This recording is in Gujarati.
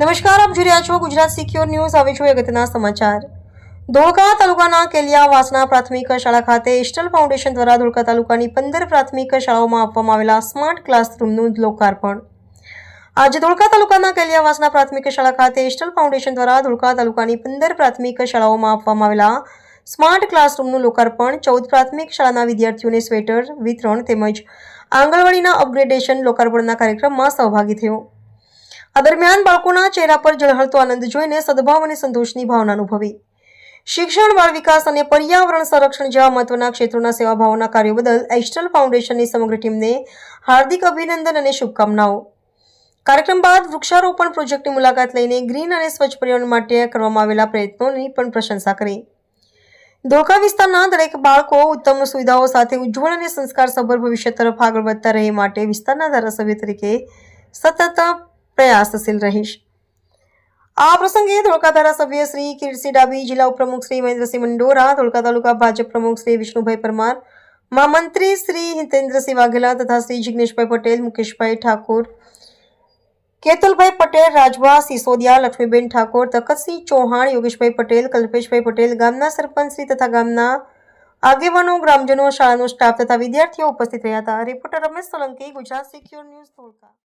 નમસ્કાર, આપ જોઈ રહ્યા છો ગુજરાત સિક્યોર ન્યૂઝ. હવે જોઈએ અગત્યના સમાચાર. ધોળકા તાલુકાના કેલિયા વાસના પ્રાથમિક શાળા ખાતે ઇસ્ટલ ફાઉન્ડેશન દ્વારા ધોળકા તાલુકાની પંદર પ્રાથમિક શાળાઓમાં આપવામાં આવેલા સ્માર્ટ ક્લાસરૂમનું લોકાર્પણ. આજે ધોળકા તાલુકાના કેલિયા વાસના પ્રાથમિક શાળા ખાતે ઇસ્ટલ ફાઉન્ડેશન દ્વારા ધોળકા તાલુકાની પંદર પ્રાથમિક શાળાઓમાં આપવામાં આવેલા સ્માર્ટ ક્લાસરૂમનું લોકાર્પણ, ચૌદ પ્રાથમિક શાળાના વિદ્યાર્થીઓને સ્વેટર, વિતરણ તેમજ આંગણવાડીના અપગ્રેડેશન લોકાર્પણના કાર્યક્રમમાં સહભાગી થયો. આ દરમિયાન બાળકોના ચહેરા પર ઝળહળતો આનંદ જોઈને સદભાવ અને સંતોષની ભાવના અનુભવી. શિક્ષણ, બાળ વિકાસ અને પર્યાવરણ સંરક્ષણ જેવા મહત્વના ક્ષેત્રોના સેવાભાવોના કાર્યો બદલ એસ્ટલ ફાઉન્ડેશનની સમગ્ર ટીમને હાર્દિક અભિનંદન અને શુભકામનાઓ. કાર્યક્રમ બાદ વૃક્ષારોપણ પ્રોજેક્ટની મુલાકાત લઈને ગ્રીન અને સ્વચ્છ પર્યાવરણ માટે કરવામાં આવેલા પ્રયત્નોની પણ પ્રશંસા કરી. ધોળકા વિસ્તારના દરેક બાળકો ઉત્તમ સુવિધાઓ સાથે ઉજ્જવળ અને સંસ્કારસભર ભવિષ્ય તરફ આગળ વધતા રહે માટે વિસ્તારના ધારાસભ્ય તરીકે સતત પ્રયાસશીલ રહીશ. આ પ્રસંગે ધોળકા ધારાસભ્ય શ્રી કીર્તિ ડાબી જિલ્લા ઉપપ્રમુખ શ્રી મહેન્દ્રસિંહ મંડોરા, ધોળકા તાલુકા ભાજપ પ્રમુખ શ્રી વિષ્ણુભાઈ પરમાર મહામંત્રી શ્રી હિતેન્દ્રસિંહ વાઘેલા તથા શ્રી જિગ્નેશભાઈ પટેલ, મુકેશભાઈ ઠાકોર, કેતુલભાઈ પટેલ રાજભા સિસોદિયા, લક્ષ્મીબેન ઠાકોર, તખતસિંહ ચૌહાણ, યોગેશભાઈ પટેલ, કલ્પેશભાઈ પટેલ, ગામના સરપંચશ્રી તથા ગામના આગેવાનો, ગ્રામજનો, શાળાનો સ્ટાફ તથા વિદ્યાર્થીઓ ઉપસ્થિત રહ્યા હતા. Reporter Ramesh Solanki, Gujarat secure news Dholka.